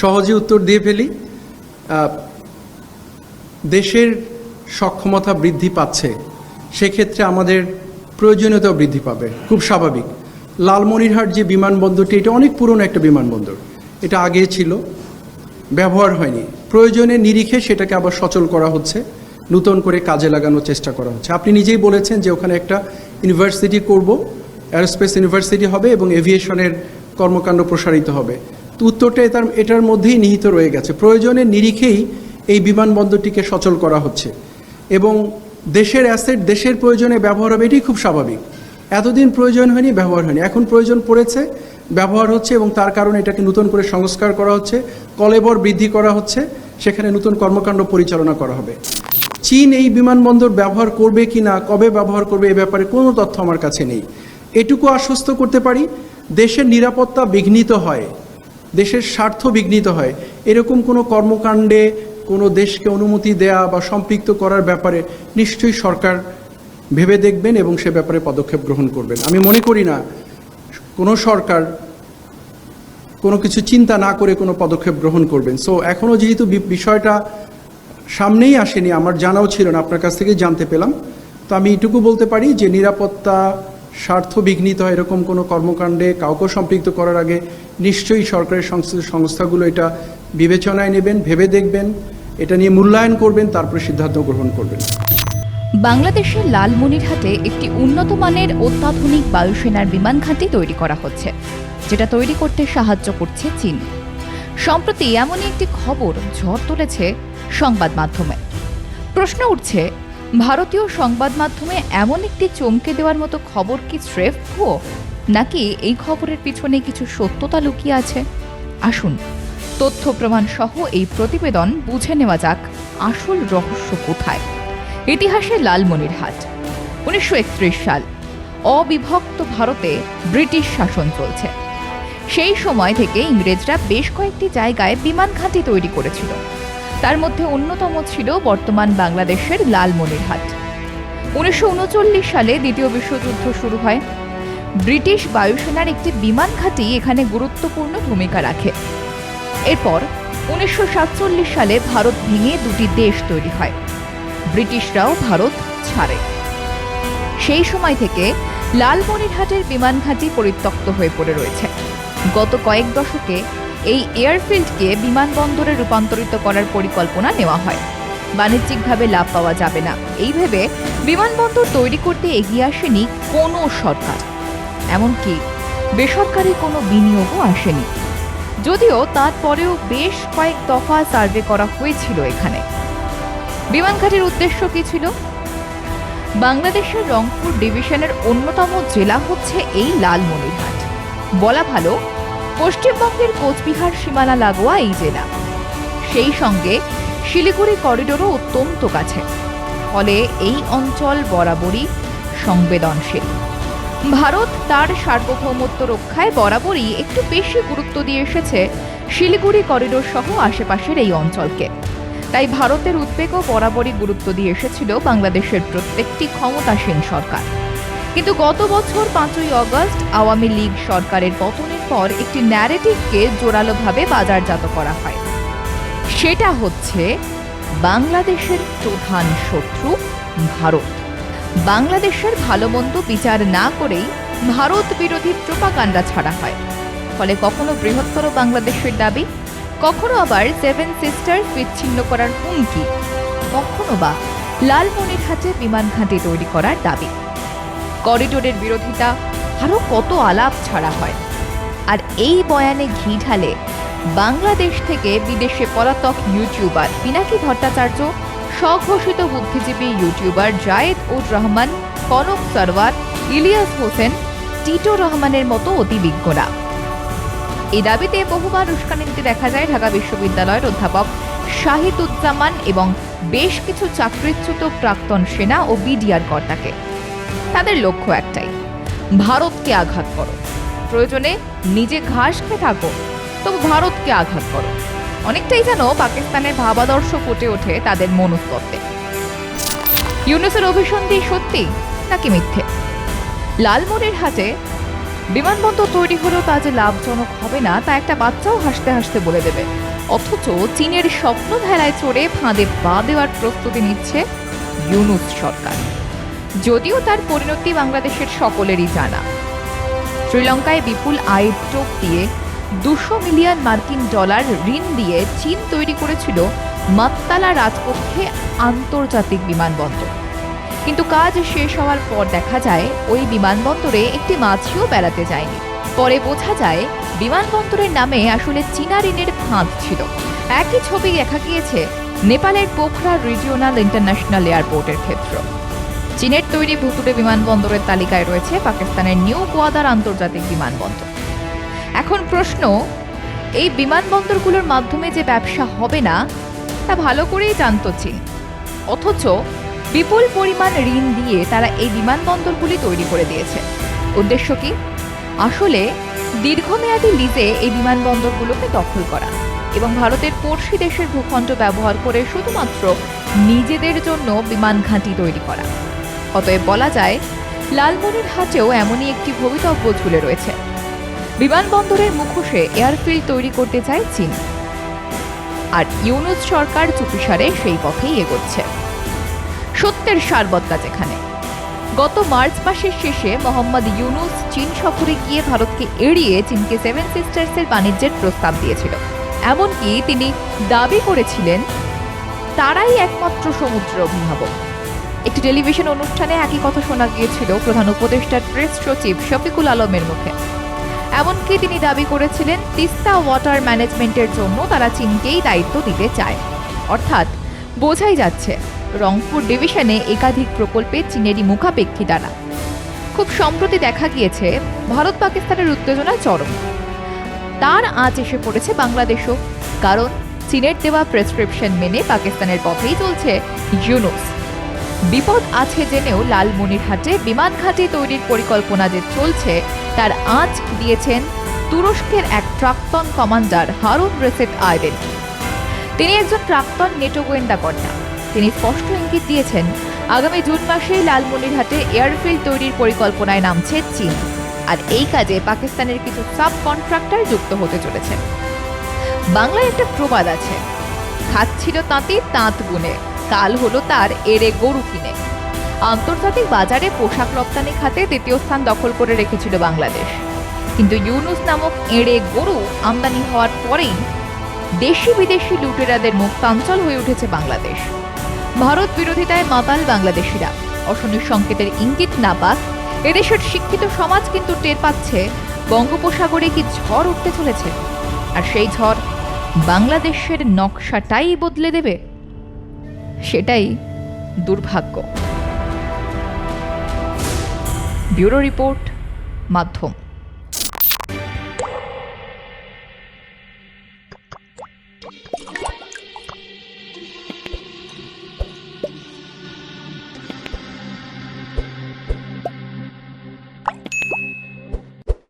সহজে উত্তর দিয়ে ফেলি দেশের সক্ষমতা বৃদ্ধি পাচ্ছে, সেক্ষেত্রে আমাদের প্রয়োজনীয়তা বৃদ্ধি পাবে, খুব স্বাভাবিক। লালমনিরহাট যে বিমানবন্দরটি, এটা অনেক পুরনো একটা বিমানবন্দর, এটা আগে ছিল, ব্যবহার হয়নি। প্রয়োজনে নিরিখে সেটাকে আবার সচল করা হচ্ছে, নতুন করে কাজে লাগানোর চেষ্টা করা হচ্ছে। আপনি নিজেই বলেছেন যে ওখানে একটা ইউনিভার্সিটি করব, অ্যারোস্পেস ইউনিভার্সিটি হবে এবং এভিয়েশনের কর্মকাণ্ড প্রসারিত হবে। উত্তরটা এটার এটার মধ্যেই নিহিত রয়ে গেছে। প্রয়োজনে নিরিখেই এই বিমানবন্দরটিকে সচল করা হচ্ছে। এবং দেশের অ্যাসেট, দেশের প্রয়োজনে ব্যবহার হবে, এটি খুব স্বাভাবিক। এতদিন প্রয়োজন হয়নি, ব্যবহার হয়নি। এখন প্রয়োজন পড়েছে, ব্যবহার হচ্ছে এবং তার কারণে এটাকে নতুন করে সংস্কার করা হচ্ছে, কলেবর বৃদ্ধি করা হচ্ছে, সেখানে নতুন কর্মকাণ্ড পরিচালনা করা হবে। চীন এই বিমানবন্দর ব্যবহার করবে কি না, কবে ব্যবহার করবে, এ ব্যাপারে কোনো তথ্য আমার কাছে নেই। এটুকু আশ্বস্ত করতে পারি, দেশের নিরাপত্তা বিঘ্নিত হয়। দেশের স্বার্থ বিঘ্নিত হয়। এরকম কোনো কর্মকাণ্ডে কোনো দেশকে অনুমতি দেয়া বা সম্পৃক্ত করার ব্যাপারে নিশ্চয়ই সরকার ভেবে দেখবেন এবং সে ব্যাপারে পদক্ষেপ গ্রহণ করবেন। আমি মনে করি না কোনো সরকার কোনো কিছু চিন্তা না করে কোনো পদক্ষেপ গ্রহণ করবেন। সো এখনও যেহেতু বিষয়টা সামনেই আসেনি, আমার জানাও ছিল না, আপনার কাছ থেকেই জানতে পেলাম। তো আমি এটুকু বলতে পারি যে নিরাপত্তা স্বার্থ বিঘ্নিত হয় এরকম কোনো কর্মকাণ্ডে কাউকে সম্পৃক্ত করার আগে নিশ্চয়ই সরকারের সংশ্লিষ্ট সংস্থাগুলো এটা বিবেচনায় নেবেন, ভেবে দেখবেন, এটা নিয়ে মূল্যায়ন করবেন, তারপরে সিদ্ধান্ত গ্রহণ করবেন। বাংলাদেশের লালমনিরহাটে একটি উন্নত মানের অত্যাধুনিক বায়ুসেনার বিমান ঘাঁটি তৈরি করা হচ্ছে, যেটা তৈরি করতে সাহায্য করছে চীন। সম্প্রতি এমনই একটি খবর ঝড় তুলেছে সংবাদ মাধ্যমে। প্রশ্ন উঠছে ভারতীয় সংবাদ মাধ্যমে এমন একটি চমকে দেওয়ার মতো খবর কি স্রেফ ভুয়ো? নাকি এই খবরের পিছনে কিছু সত্যতা লুকিয়ে আছে? আসুন, তথ্য প্রমাণ সহ এই প্রতিবেদন বুঝে নেওয়া যাক আসল রহস্য কোথায়। ইতিহাসে লালমনিরহাট উনিশশো একত্রিশ সাল। অবিভক্ত ভারতে ব্রিটিশ শাসন চলছে। সেই সময় থেকে ইংরেজরা বেশ কয়েকটি জায়গায় বিমান ঘাঁটি তৈরি করেছিল। তার মধ্যে অন্যতম ছিল বর্তমান বাংলাদেশের লালমনিরহাট। উনিশশো উনচল্লিশ সালে দ্বিতীয় বিশ্বযুদ্ধ শুরু হয়। ব্রিটিশ বায়ুসেনার একটি বিমান ঘাঁটি এখানে গুরুত্বপূর্ণ ভূমিকা রাখে। এরপর উনিশশো সাতচল্লিশ সালে ভারত ভেঙে দুটি দেশ তৈরি হয়। ব্রিটিশরাও ভারত ছাড়ে। সেই সময় থেকে লালমনিরহাটের বিমান ঘাঁটি পরিত্যক্ত হয়ে পড়ে রয়েছে। গত কয়েক দশকে এই এয়ারফিল্ডকে বিমানবন্দরে রূপান্তরিত করার পরিকল্পনা নেওয়া হয়। বাণিজ্যিকভাবে লাভ পাওয়া যাবে না। এই ভেবে বিমানবন্দর তৈরি করতে এগিয়ে আসেনি কোনো সরকার। এমনকি বেসরকারি কোনো বিনিয়োগও আসেনি। যদিও তারপরেও বেশ কয়েক দফা সার্ভে করা হয়েছিল এখানে। বিমানঘাটির উদ্দেশ্য কি ছিল? বাংলাদেশের রংপুর ডিভিশনের অন্যতম জেলা হচ্ছে এই লালমনিরহাট। বলা ভালো পশ্চিমবঙ্গের কোচবিহার, সীমানা, লাগোয়া এই জেলা। সেই সঙ্গে শিলিগুড়ি করিডোরও অত্যন্ত কাছে। ফলে এই অঞ্চল বরাবরই সংবেদনশীল। ভারত তার সার্বভৌমত্ব রক্ষায় বরাবরই একটু বেশি গুরুত্ব দিয়ে এসেছে শিলিগুড়ি করিডোর সহ আশেপাশের এই অঞ্চলকে। তাই ভারতের উদ্বেগও বরাবরই গুরুত্ব দিয়ে এসেছিল বাংলাদেশের প্রত্যেকটি ক্ষমতাসীন সরকার। কিন্তু গত বছর পাঁচই অগস্ট আওয়ামী লীগ সরকারের পতনের পর একটি ন্যারেটিভকে জোরালোভাবে বাজারজাত করা হয়। সেটা হচ্ছে বাংলাদেশের প্রধান শত্রু ভারত। বাংলাদেশের ভালো মন্দ বিচার না করেই ভারত বিরোধী প্রোপাগান্ডা ছাড়া হয়। ফলে কখনো বৃহত্তর বাংলাদেশের দাবি, কখনো আবার সেভেন সিস্টার বিচ্ছিন্ন করার হুমকি, কখনো বা লালমনিরহাটে বিমান ঘাঁটি তৈরি করার দাবি। করিডোরের বিরোধিতা আরও কত আলাপ ছাড়া হয়। আর এই বয়ানে ঘি ঢালে বাংলাদেশ থেকে বিদেশে পলাতক ইউটিউবার পিনাকি ভট্টাচার্য, স্বঘোষিত বুদ্ধিজীবী ইউটিউবার জায়েদ উর রহমান, কনক সরওয়ার, ইলিয়াস হোসেন, টিটো রহমানের মতো অতিবিজ্ঞরা। এই দাবিতে বহুবার উস্কানি দিতে দেখা যায় ঢাকা বিশ্ববিদ্যালয়ের অধ্যাপক শাহিদুজ্জামান এবং বেশ কিছু চাকরিচ্যুত প্রাক্তন সেনা ও বিডিআর কর্তাকে। তাদের লক্ষ্য একটাই, ভারতকে আঘাত করো। প্রয়োজনে নিজে ঘাস খেয়ে থাকো, তবু ভারতকে আঘাত করো। অনেকটাই যেন পাকিস্তানের ভাবাদর্শ ফুটে ওঠে তাদের মনস্তত্ত্বে। ইউনুসের অভিসন্ধি সত্যি নাকি মিথ্যে? লালমনির হাটে বিমানবন্দর তৈরি হলেও তা যে লাভজনক হবে না, তা একটা বাচ্চাও হাসতে হাসতে বলে দেবে। অথচ চীনের স্বপ্ন ভেলায় চড়ে ফাঁদে পা দেওয়ার প্রস্তুতি নিচ্ছে ইউনুস সরকার। যদিও তার পরিণতি বাংলাদেশের সকলেরই জানা। শ্রীলঙ্কায় বিপুল আয়ের টোপ দিয়ে দুশো মিলিয়ন মার্কিন ডলার ঋণ দিয়ে চীন তৈরি করেছিল মাত্তালা রাজপক্ষে আন্তর্জাতিক বিমানবন্দর। কিন্তু কাজ শেষ হওয়ার পর দেখা যায়, ওই বিমানবন্দরে একটি মাছিও বেড়াতে যায়নি। পরে বোঝা যায়, বিমানবন্দরের নামে আসলে চীনা ঋণের ফাঁদ ছিল। একই ছবি দেখা গিয়েছে নেপালের পোখরা রিজিওনাল ইন্টারন্যাশনাল এয়ারপোর্টের ক্ষেত্র। চীনের তৈরি ভুতুড়ে বিমানবন্দরের তালিকায় রয়েছে পাকিস্তানের নিউ গোয়াদার আন্তর্জাতিক বিমানবন্দর। এখন প্রশ্ন, এই বিমানবন্দরগুলোর মাধ্যমে যে ব্যবসা হবে না, তা ভালো করেই জানত চীন। অথচ বিপুল পরিমাণ ঋণ দিয়ে তারা এই বিমানবন্দরগুলি তৈরি করে দিয়েছে। উদ্দেশ্য কি? আসলে দীর্ঘমেয়াদী লিজে এই বিমানবন্দরগুলোকে দখল করা এবং ভারতের পড়শি দেশের ভূখণ্ড ব্যবহার করে শুধুমাত্র নিজেদের জন্য বিমান ঘাঁটি তৈরি করা। অতএব বলা যায়, লালমনির হাটেও এমনই একটি ভবিতব্য ঝুলে রয়েছে। বিমানবন্দরের মুখোশে এয়ারফিল্ড তৈরি করতে চায় চীন। আর ইউনুস সরকার চুপিসারে সেই পথেই এগোচ্ছে। সত্যের সারবত্তা যেখানে। গত মার্চ মাসের শেষে মোহাম্মদ ইউনুস চীন সফরে গিয়ে ভারতকে এড়িয়ে চীনকে সেভেন সিস্টার্সের বাণিজ্যের প্রস্তাব দিয়েছিল। এমনকি তিনি দাবি করেছিলেন, তারাই একমাত্র সমুদ্র অভিভাবক। একটি টেলিভিশন অনুষ্ঠানে একই কথা শোনা গিয়েছিল প্রধান উপদেষ্টার প্রেস সচিব শফিকুল আলমের মুখে। এমনকি তিনি দাবি করেছিলেন, তিস্তা ওয়াটার ম্যানেজমেন্টের জন্য তারা চীনকেই দায়িত্ব দিতে চায়। অর্থাৎ, বোঝাই যাচ্ছে, রংপুর ডিভিশনে একাধিক প্রকল্পে চীনেরই মুখাপেক্ষী দ্বারা খুব সম্প্রতি দেখা গিয়েছে, ভারত পাকিস্তানের উত্তেজনা চরম। তার আঁচ এসে পড়েছে বাংলাদেশও, কারণ চীনের দেওয়া প্রেসক্রিপশন মেনে পাকিস্তানের পথেই চলছে ইউনুস। বিপদ আছে জেনেও লালমনিরহাটে বিমান ঘাঁটি তৈরির পরিকল্পনা যে চলছে, তার আঁচ দিয়েছেন তুরস্কের এক প্রাক্তন কমান্ডার হারুন রেসেট আয়দেন তিনি একজন প্রাক্তন নেটো গোয়েন্দা কর্তা। তিনি স্পষ্ট ইঙ্গিত দিয়েছেন, আগামী জুন মাসেই লালমনিরহাটে এয়ারফিল্ড তৈরির পরিকল্পনায় নামছে চীন। আর এই কাজে পাকিস্তানের কিছু সাব কন্ট্রাক্টর যুক্ত হতে চলেছে বাংলায় একটা প্রবাদ আছে, খাচ্ছিল তাঁতি, তাঁত গুনে কাল হলো তার এরে গরু কিনে। আন্তর্জাতিক বাজারে পোশাক রপ্তানি খাতে দ্বিতীয় স্থান দখল করে রেখেছিল বাংলাদেশ। কিন্তু ইউনুস নামক এড়ে গরু আমদানি হওয়ার পরেই দেশি বিদেশি লুটেরাদের মুখ চাঞ্চল হয়ে উঠেছে বাংলাদেশ। ভারত বিরোধিতায় মাতাল বাংলাদেশিরা। অশনির সংকেতের ইঙ্গিত না পাক এদেশের শিক্ষিত সমাজ কিন্তু টের পাচ্ছে বঙ্গোপসাগরে কি ঝড় উঠতে চলেছে। আর সেই ঝড় বাংলাদেশের নকশাটাই বদলে দেবে। সেটাই দুর্ভাগ্য। ব্যুরো রিপোর্ট মাধ্যম।